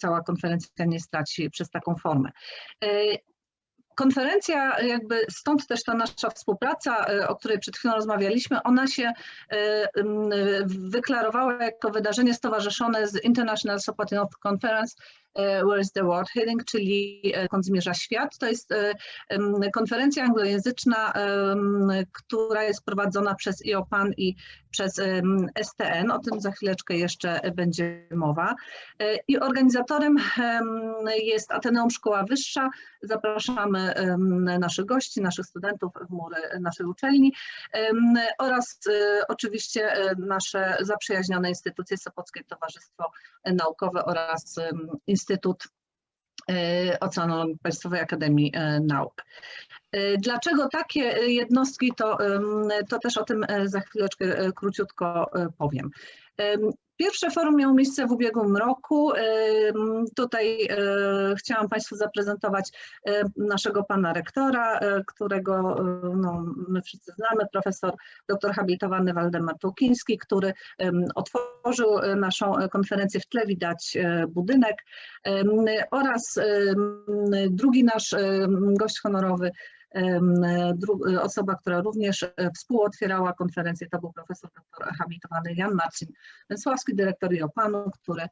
cała konferencja nie straci przez taką formę. Konferencja, jakby stąd też ta nasza współpraca, o której przed chwilą rozmawialiśmy, ona się wyklarowała jako wydarzenie stowarzyszone z International Support Conference E, Where is the World Heading, czyli e, Kąt zmierza świat. To jest e, konferencja anglojęzyczna, która jest prowadzona przez IOPAN i przez STN, o tym za chwileczkę jeszcze będzie mowa. I organizatorem jest Ateneum Szkoła Wyższa. Zapraszamy naszych gości, naszych studentów w mury naszej uczelni oraz oczywiście nasze zaprzyjaźnione instytucje Sopockie Towarzystwo Naukowe oraz Instytut e, Oceanologii Państwowej Akademii e, Nauk. E, dlaczego takie jednostki, to, to też o tym za chwileczkę króciutko powiem. Pierwsze forum miało miejsce w ubiegłym roku. Tutaj e, chciałam Państwu zaprezentować e, naszego pana rektora, e, którego no, my wszyscy znamy, profesor doktor habilitowany Waldemar Tułkiński, który otworzył naszą konferencję. W tle widać budynek oraz drugi nasz gość honorowy Osoba, która również e, współotwierała konferencję, to był profesor doktor habilitowany Jan Marcin Węsławski, dyrektor IOPAN-u, który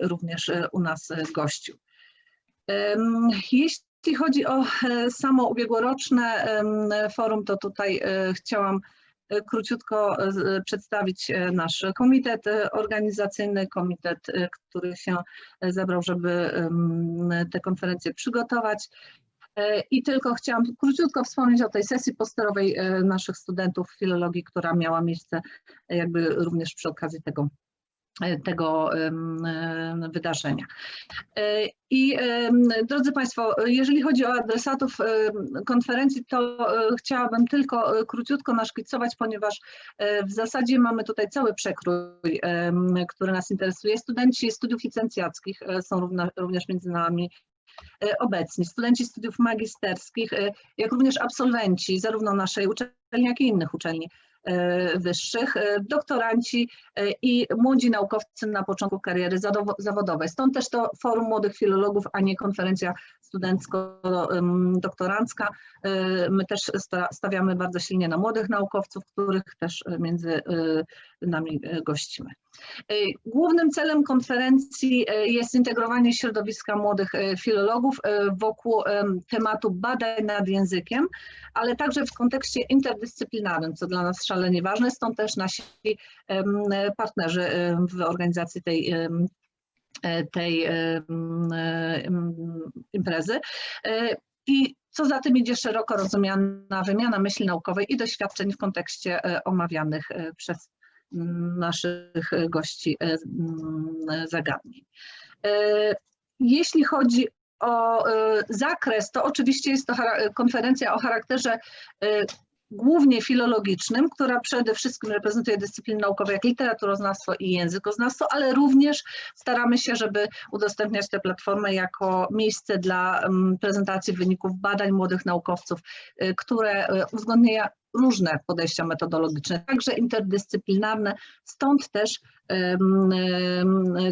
również e, u nas e, gościł. Jeśli chodzi o samo ubiegłoroczne forum, to tutaj chciałam króciutko przedstawić nasz komitet organizacyjny, komitet, który się zebrał, żeby tę konferencję przygotować. E, I tylko chciałam króciutko wspomnieć o tej sesji posterowej e, naszych studentów filologii, która miała miejsce e, jakby również przy okazji tego tego wydarzenia. I drodzy Państwo, jeżeli chodzi o adresatów konferencji, to chciałabym tylko króciutko naszkicować, ponieważ w zasadzie mamy tutaj cały przekrój, który nas interesuje. Studenci studiów licencjackich są również między nami obecni, studenci studiów magisterskich, e, jak również absolwenci zarówno naszej uczelni, jak i innych uczelni. e, wyższych, doktoranci i młodzi naukowcy na początku kariery zawodowej. Stąd też to Forum Młodych Filologów, a nie konferencja studencko-doktorancka. My też stawiamy bardzo silnie na młodych naukowców, których też między nami gościmy. E, głównym celem konferencji e, jest zintegrowanie środowiska młodych e, filologów wokół tematu badań nad językiem, ale także w kontekście interdyscyplinarnym, co dla nas szalenie ważne, stąd też nasi partnerzy w organizacji tej tej imprezy. I co za tym idzie szeroko rozumiana wymiana myśli naukowej i doświadczeń w kontekście omawianych przez naszych gości e, zagadnień. E, jeśli chodzi o e, zakres, to oczywiście jest to konferencja o charakterze głównie filologicznym, która przede wszystkim reprezentuje dyscypliny naukowe jak literaturoznawstwo i językoznawstwo, ale również staramy się, żeby udostępniać tę platformę jako miejsce dla prezentacji wyników badań młodych naukowców, które uwzględnia różne podejścia metodologiczne, także interdyscyplinarne, stąd też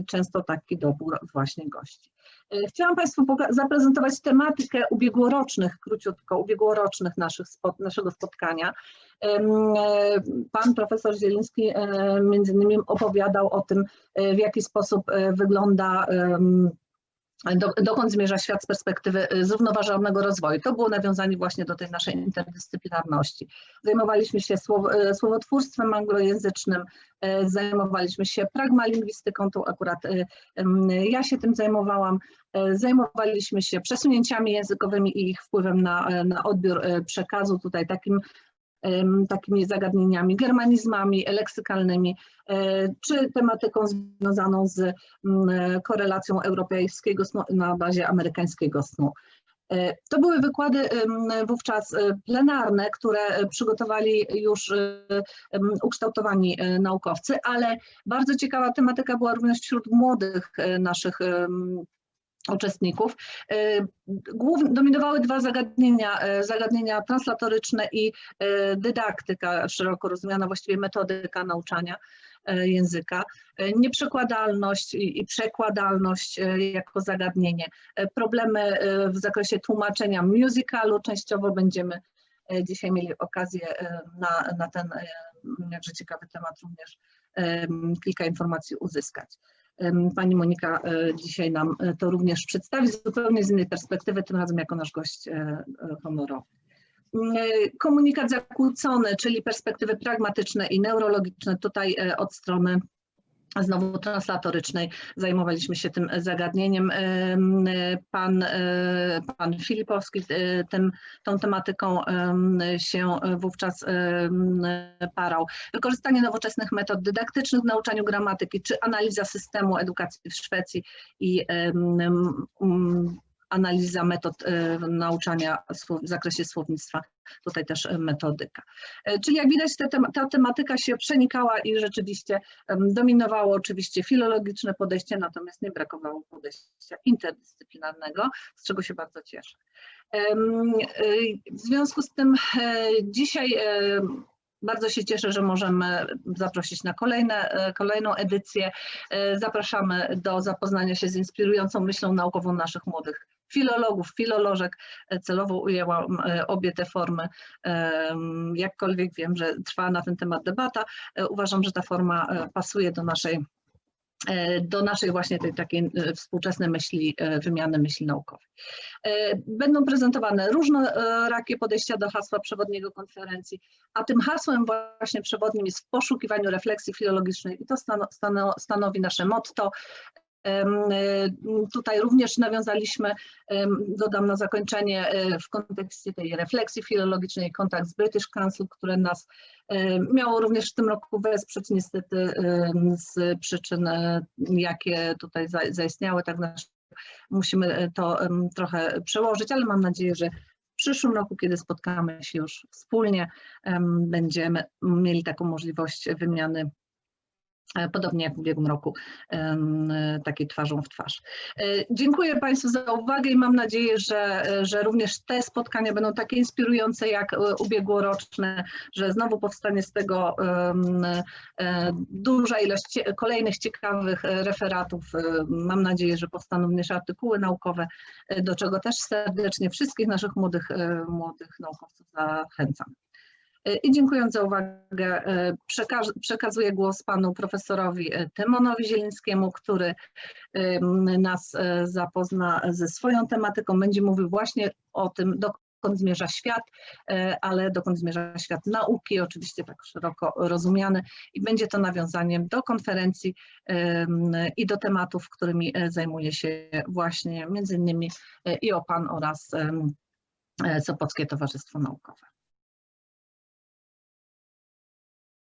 często taki dobór właśnie gości. E, chciałam Państwu zaprezentować tematykę ubiegłorocznych, króciutko, ubiegłorocznych naszych spot naszego spotkania. E, pan profesor Zieliński e, między innymi opowiadał o tym, w jaki sposób wygląda do, dokąd zmierza świat z perspektywy y, zrównoważonego rozwoju. To było nawiązanie właśnie do tej naszej interdyscyplinarności. Zajmowaliśmy się słow, y, słowotwórstwem anglojęzycznym, y, zajmowaliśmy się pragmalingwistyką, tu akurat ja się tym zajmowałam, zajmowaliśmy się przesunięciami językowymi i ich wpływem na, na odbiór przekazu, tutaj takim takimi zagadnieniami, germanizmami leksykalnymi, e, czy tematyką związaną z korelacją europejskiego snu na bazie amerykańskiego snu. E, to były wykłady wówczas e, plenarne, które przygotowali już ukształtowani naukowcy, ale bardzo ciekawa tematyka była również wśród młodych naszych uczestników. E, głównie dominowały dwa zagadnienia, e, zagadnienia translatoryczne i e, dydaktyka szeroko rozumiana, właściwie metodyka nauczania. języka, nieprzekładalność i przekładalność jako zagadnienie, problemy w zakresie tłumaczenia musicalu, częściowo będziemy dzisiaj mieli okazję na, na ten jakże ciekawy temat również kilka informacji uzyskać. Pani Monika dzisiaj nam to również przedstawi zupełnie z innej perspektywy, tym razem jako nasz gość honorowy. Komunikat zakłócony, czyli perspektywy pragmatyczne i neurologiczne, tutaj od strony znowu translatorycznej zajmowaliśmy się tym zagadnieniem. Pan, pan Filipowski tym, tą tematyką się wówczas parał. Wykorzystanie nowoczesnych metod dydaktycznych w nauczaniu gramatyki, czy analiza systemu edukacji w Szwecji i analiza metod nauczania w zakresie słownictwa, tutaj też metodyka. Czyli jak widać ta, ta tematyka się przenikała i rzeczywiście dominowało oczywiście filologiczne podejście, natomiast nie brakowało podejścia interdyscyplinarnego, z czego się bardzo cieszę. W związku z tym dzisiaj bardzo się cieszę, że możemy zaprosić na kolejne, kolejną edycję. Zapraszamy do zapoznania się z inspirującą myślą naukową naszych młodych filologów, filolożek. Celowo ujęłam obie te formy, jakkolwiek wiem, że trwa na ten temat debata. Uważam, że ta forma pasuje do naszej do naszej właśnie tej takiej współczesnej myśli, wymiany myśli naukowej. Będą prezentowane różnorakie podejścia do hasła przewodniego konferencji, a tym hasłem właśnie przewodnim jest w poszukiwaniu refleksji filologicznej i to stanowi nasze motto. Tutaj również nawiązaliśmy, dodam na zakończenie, w kontekście tej refleksji filologicznej kontakt z British Council, które nas miało również w tym roku wesprzeć niestety z przyczyn, jakie tutaj zaistniały, tak musimy to trochę przełożyć, ale mam nadzieję, że w przyszłym roku, kiedy spotkamy się już wspólnie, będziemy mieli taką możliwość wymiany E, podobnie jak w ubiegłym roku, takiej twarzą w twarz. E, dziękuję Państwu za uwagę i mam nadzieję, że, że również te spotkania będą takie inspirujące jak e, ubiegłoroczne, że znowu powstanie z tego duża ilość kolejnych ciekawych referatów. Mam nadzieję, że powstaną również artykuły naukowe, do czego też serdecznie wszystkich naszych młodych, młodych naukowców zachęcam. I dziękując za uwagę, e, przekazuję głos panu profesorowi e, Tymonowi Zielińskiemu, który nas e, zapozna ze swoją tematyką. Będzie mówił właśnie o tym, dokąd zmierza świat, ale dokąd zmierza świat nauki, oczywiście tak szeroko rozumiany i będzie to nawiązaniem do konferencji i do tematów, którymi zajmuje się właśnie między innymi IOPAN oraz Sopockie Towarzystwo Naukowe.